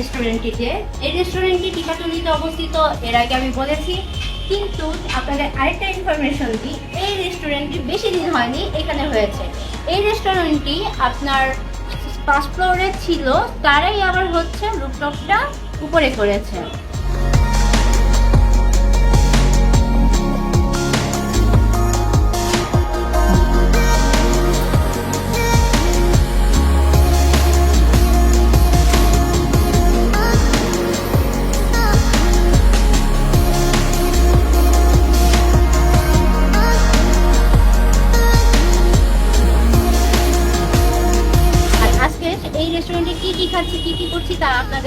রেস্টুরেন্টটিতে এই রেস্টুরেন্টটি টিকাটুলিতে অবস্থিত, এর আগে আমি বলেছি। কিন্তু আপনাদের আরেকটা ইনফরমেশন দিই, এই রেস্টুরেন্টটি বেশি দিন হয়নি, এখানে হয়েছে। এই রেস্টুরেন্টটি আপনার ফার্স্ট ফ্লোরে ছিল, তারাই আবার হচ্ছে রুপটপটা উপরে করেছে।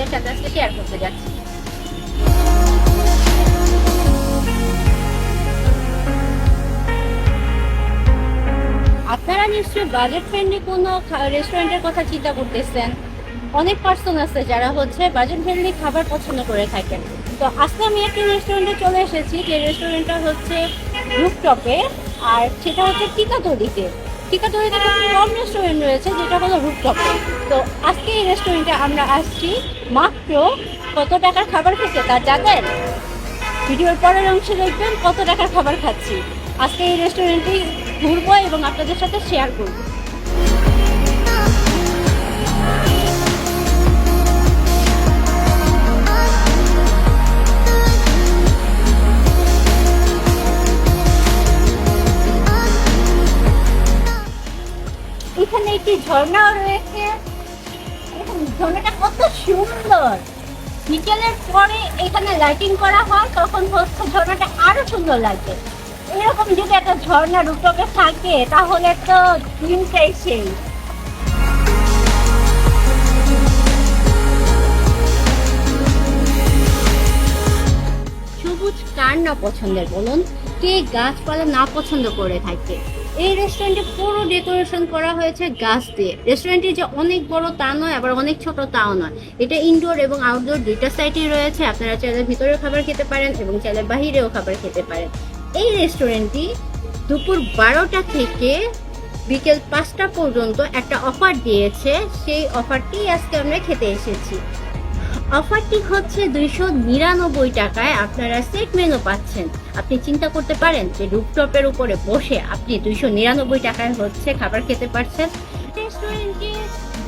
আপনাদের সাথে আজকে শেয়ার করতে যাচ্ছি। আপনারা নিশ্চয়ই বাজেট ফ্রেন্ডলি কোনো রেস্টুরেন্টের কথা চিন্তা করতেছেন। অনেক পার্সন আছে যারা হচ্ছে বাজেট ফ্রেন্ডলি খাবার পছন্দ করে থাকেন। তো আজকে আমি একটা রেস্টুরেন্টে চলে এসেছি, যে রেস্টুরেন্টটা হচ্ছে রুপটপে আর সেটা হচ্ছে টিকাতলিতে করতে খুব কম রেস্টুরেন্ট রয়েছে যেটা হলো রুপটপ তো আজকে এই রেস্টুরেন্টে আমরা আসছি মাত্র কত টাকার খাবার খেতে, তা জানেন? ভিডিওর পরের অংশে দেখবেন কত টাকার খাবার খাচ্ছি। আজকে এই রেস্টুরেন্টে ঘুরবো এবং আপনাদের সাথে শেয়ার করব। ঝর্ণাও রয়েছে। ঝর্ণাটা কত সুন্দর। বিকেলের পরে এখানে লাইটিং করা হয়, তখন হচ্ছে ঝর্ণাটা আরও সুন্দর লাগবে। এরকম যদি একটা ঝর্ণা রুটকে থাকে, তাহলে তো দিনটাই সেই। কার না পছন্দের বলুন? কে গাছপালা না পছন্দ করে থাকে? এই রেস্টুরেন্টে পুরো ডেকোরেশন করা হয়েছে গাছ দিয়ে। রেস্টুরেন্টটি যে অনেক বড় তা নয়, আবার অনেক ছোট তাও নয়। এটা ইনডোর এবং আউটডোর দুইটা সাইডেই রয়েছে। আপনারা চাইলে ভিতরেও খাবার খেতে পারেন এবং চাইলে বাহিরেও খাবার খেতে পারেন। এই রেস্টুরেন্টটি দুপুর বারোটা থেকে বিকেল পাঁচটা পর্যন্ত একটা অফার দিয়েছে। সেই অফারটি আজকে আমরা খেতে এসেছি। অফারটি হচ্ছে দুইশো নিরানব্বই টাকায় আপনারা সেট মেনু পাচ্ছেন। আপনি চিন্তা করতে পারেন যে রুপটপের উপরে বসে আপনি দুইশো নিরানব্বই টাকায় হচ্ছে খাবার খেতে পারছেন। রেস্টুরেন্টে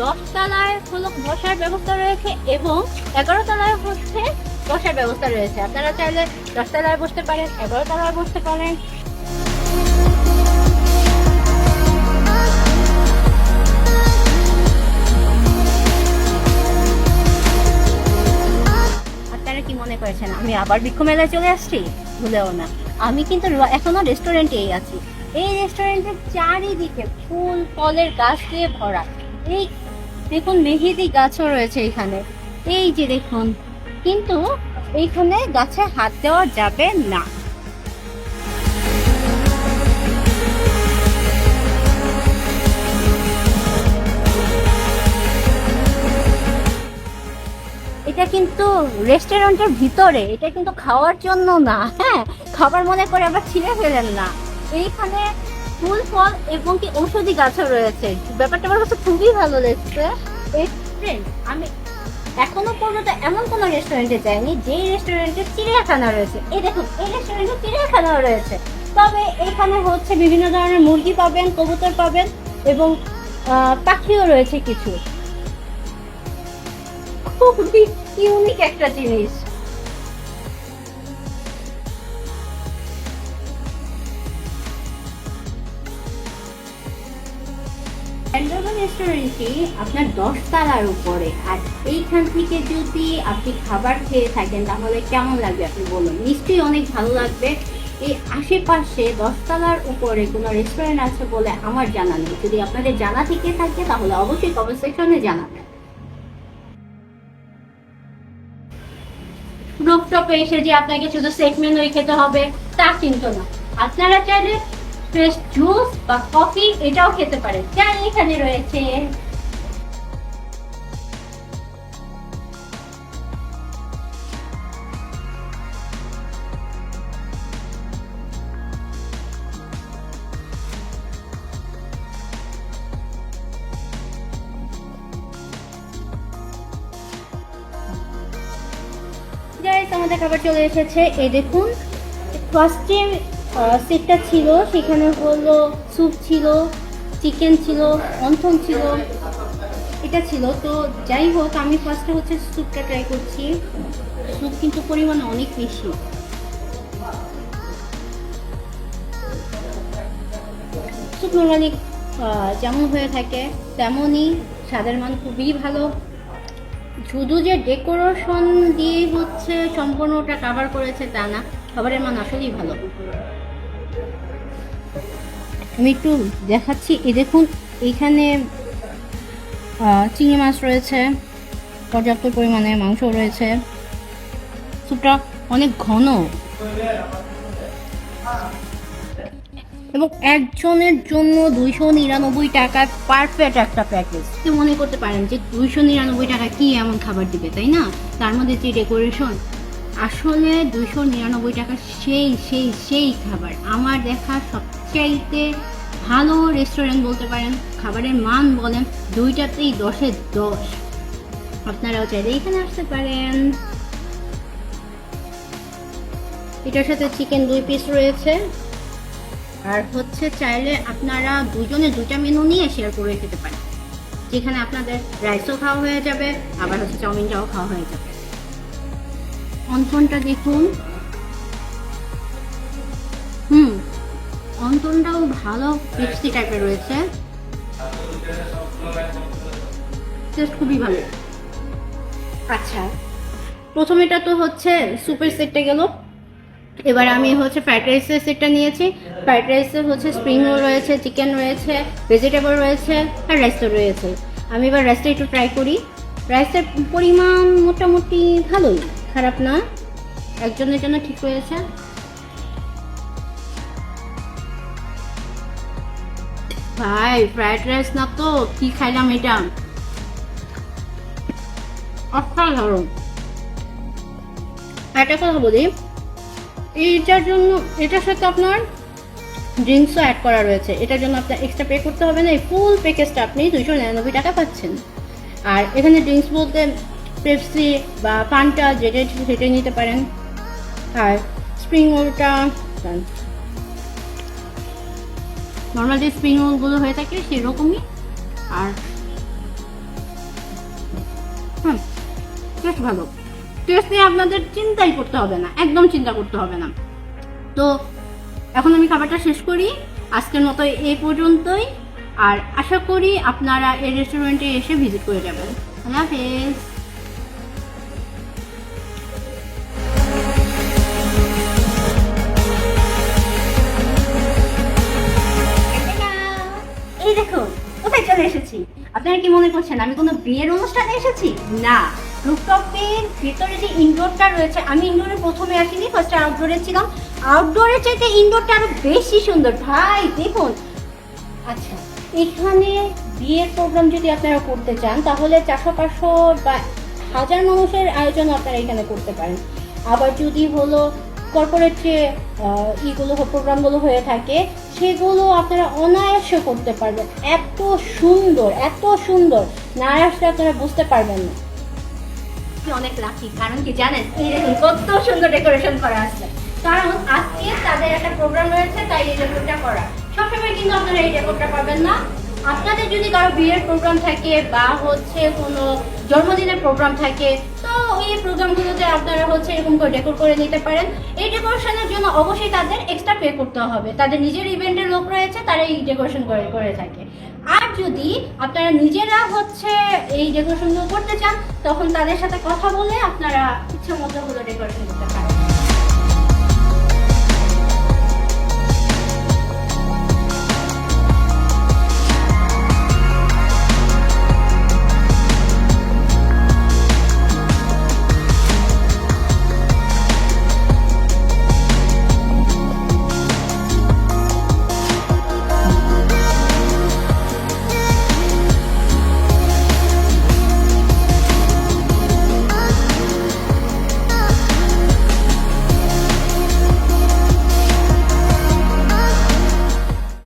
দশ তলায় হলো বসার ব্যবস্থা রয়েছে এবং এগারো তলায় হচ্ছে বসার ব্যবস্থা রয়েছে। আপনারা চাইলে দশতলায় বসতে পারেন, এগারো তলায় বসতে পারেন। মনে করেছেন, আমি আবার বৃক্ষ মেলায় চলে আসছি? ভুলেও না। আমি কিন্তু এখনও রেস্টুরেন্টেই আছি। এই রেস্টুরেন্টের চারিদিকে ফুল ফলের গাছ দিয়ে ভরা। এই দেখুন, মেহেদি গাছও রয়েছে এখানে। এই যে দেখুন, কিন্তু এইখানে গাছে হাত দেওয়া যাবে না। কিন্তু রেস্টুরেন্টের ভিতরে, এটা কিন্তু খাওয়ার জন্য না হ্যাঁ? খাবার মনে করে আবার ছিঁড়ে ফেলেন না। এইখানে ফুল ফল এবং কি ঔষধি গাছও রয়েছে। ব্যাপারটা আমার কাছে খুবই ভালো লেগেছে। আমি এখনও পর্যন্ত এমন কোনো রেস্টুরেন্টে যাইনি যে রেস্টুরেন্টে চিড়িয়াখানা রয়েছে। এই দেখুন, এই রেস্টুরেন্টে চিড়িয়াখানাও রয়েছে। তবে এখানে হচ্ছে বিভিন্ন ধরনের মুরগি পাবেন, কবুতর পাবেন এবং পাখিও রয়েছে কিছু। খুবই ইউনিক একটা জিনিস। রেস্টুরেন্টটি আপনার দশ তালার উপরে। আর এইখান থেকে যদি আপনি খাবার খেয়ে থাকেন, তাহলে কেমন লাগবে আপনি বলুন? নিশ্চয়ই অনেক ভালো লাগবে। এই আশেপাশে দশতলার উপরে কোনো রেস্টুরেন্ট আছে বলে আমার জানা নেই। যদি আপনাদের জানা থেকে থাকে, তাহলে অবশ্যই কমেন্ট সেকশনে জানাবেন। রুফটপে এসে যে আপনাকে শুধু সেগমেন্ট হয়ে খেতে হবে, তা কিন্তু না। আপনারা চাইলে ফ্রেশ জুস বা কফি এটাও খেতে পারেন। যা এখানে রয়েছে গাইস আমাদের খাবার চলে এসেছে। এই দেখুন ফার্স্টে সেটটা ছিল। সেখানে হলো স্যুপ ছিল চিকেন ছিল, অন্থন ছিল, এটা ছিল। তো যাই হোক, আমি ফার্স্টে হচ্ছে স্যুপটা ট্রাই করছি। স্যুপ কিন্তু পরিমাণ অনেক বেশি। স্যুপ নর্মালি যেমন হয়ে থাকে, তেমনই স্বাদের মান খুবই ভালো। শুধু যে ডেকোরেশন দিয়ে হচ্ছে সম্পূর্ণ ওটা কাভার করেছে তা না খাবারের মান আসলেই ভালো। আমি একটু দেখাচ্ছি এই দেখুন এইখানে আহ, চিংড়ি মাছ রয়েছে পর্যাপ্ত পরিমাণে মাংস রয়েছে। স্যুপটা অনেক ঘন। এবং একজনের জন্য দুইশো নিরানব্বই টাকার পারফেক্ট একটা প্যাকেজ তো মনে করতে পারেন যে দুইশো নিরানব্বই টাকা কি এমন খাবার দিবে, তাই না? তার মধ্যে যে ডেকোরেশন আসলে দুইশো নিরানব্বই টাকা সেই সেই সেই খাবার। আমার দেখা সবচাইতে ভালো রেস্টুরেন্ট বলতে পারেন, খাবারের মান বলেন দুইটাতেই দশে দশ। আপনারাও চাইলে এখানে আসতে পারেন। এটার সাথে চিকেন দুই পিস রয়েছে। আর হচ্ছে চাইলে আপনারা দুজনে দুটা মেনু নিয়ে শেয়ার করে খেতে পারেন। যেখানে আপনাদের রাইসও খাওয়া হয়ে যাবে, আবার হচ্ছে চাউমিনটাও খাওয়া হয়ে যাবে। অন্তনটা দেখুন। হুম, অন্তনটাও ভালো মিক্সি টাইপের রয়েছে। টেস্ট খুবই ভালো। আচ্ছা প্রথমেটা তো হচ্ছে সুপের সেটটা গেল। এবার আমি হচ্ছে ফ্রাইড রাইসের সেটটা নিয়েছি। ফ্রাইড রাইসে হচ্ছে স্প্রিং রোল রয়েছে চিকেন রয়েছে ভেজিটেবল রয়েছে আর রাইসও রয়েছে আমি এবার রাইসটা একটু ট্রাই করি। রাইসের পরিমাণ মোটামুটি ভালোই, খারাপ না। একজনের জন্য ঠিক রয়েছে। ভাই ফ্রাইড রাইস না তো, কি খাইলাম এটা? অসাধারণ। একটা কথা বলি এইটার জন্য, এটার সাথে আপনার ড্রিঙ্কসও অ্যাড করা রয়েছে। এটার জন্য আপনার এক্সট্রা পে করতে হবে না, এই ফুল প্যাকেজটা আপনি দুইশো নিরানব্বই টাকা পাচ্ছেন। আর এখানে ড্রিঙ্কস বলতে পেপসি বা পানটা যেটা সেটাই নিতে পারেন। আর স্প্রিং রোলটা নর্মাল যে স্প্রিং রোলগুলো হয়ে থাকে সেরকমই। আর হ্যাঁ বেশ ভালো। টেস্ট নিয়ে আপনাদের চিন্তাই করতে হবে না, একদম চিন্তা করতে হবে না। তো এখন আমি খাবারটা শেষ করি, আজকের মতো এই পর্যন্তই, আর আশা করি আপনারা এই রেস্টুরেন্টে এসে ভিজিট করে যাবেন। আল্লাহ এই দেখুন কোথায় চলে এসেছি? আপনারা কি মনে করছেন আমি কোনো বিয়ের অনুষ্ঠানে এসেছি? না। রুফটপের ভেতরে যে ইনডোরটা রয়েছে, আমি ইনডোরে প্রথমে আসিনি ফার্স্টে আউটডোরে ছিলাম। আউটডোরের চাইতে ইনডোরটা আরও বেশি সুন্দর। ভাই, দেখুন। আচ্ছা এখানে বিয়ের প্রোগ্রাম যদি আপনারা করতে চান, তাহলে চারশো পাঁচশো বা হাজার মানুষের আয়োজন আপনারা এখানে করতে পারেন। আবার যদি হলো কর্পোরেট যে ইগুলো প্রোগ্রামগুলো হয়ে থাকে, সেগুলো আপনারা অনায়াসে করতে পারবেন। এত সুন্দর এত সুন্দর। না আসলে আপনারা বুঝতে পারবেন না। কি অনেক লাকি কারণ কি জানেন, এই দেখুন কত সুন্দর ডেকোরেশন করা আছে। কারণ আজকে তাদের একটা প্রোগ্রাম রয়েছে, তাই এই ডেকোরটা করা। সবসময় কিন্তু আপনারা এই ডেকোরটা পাবেন না। আপনাদের যদি কারও বিয়ের প্রোগ্রাম থাকে বা হচ্ছে কোনো জন্মদিনের প্রোগ্রাম থাকে, তো এই প্রোগ্রামগুলোতে আপনারা হচ্ছে এরকম করে ডেকোর করে নিতে পারেন। এই ডেকোরেশনের জন্য অবশ্যই তাদের এক্সট্রা পে করতে হবে। তাদের নিজের ইভেন্টের লোক রয়েছে তারা এই ডেকোরেশন করে করে থাকে। আর যদি আপনারা নিজেরা হচ্ছে এই ডেকোরেশনগুলো করতে চান, তখন তাদের সাথে কথা বলে আপনারা ইচ্ছা মতো হলো ডেকোরেশন করতে পারেন।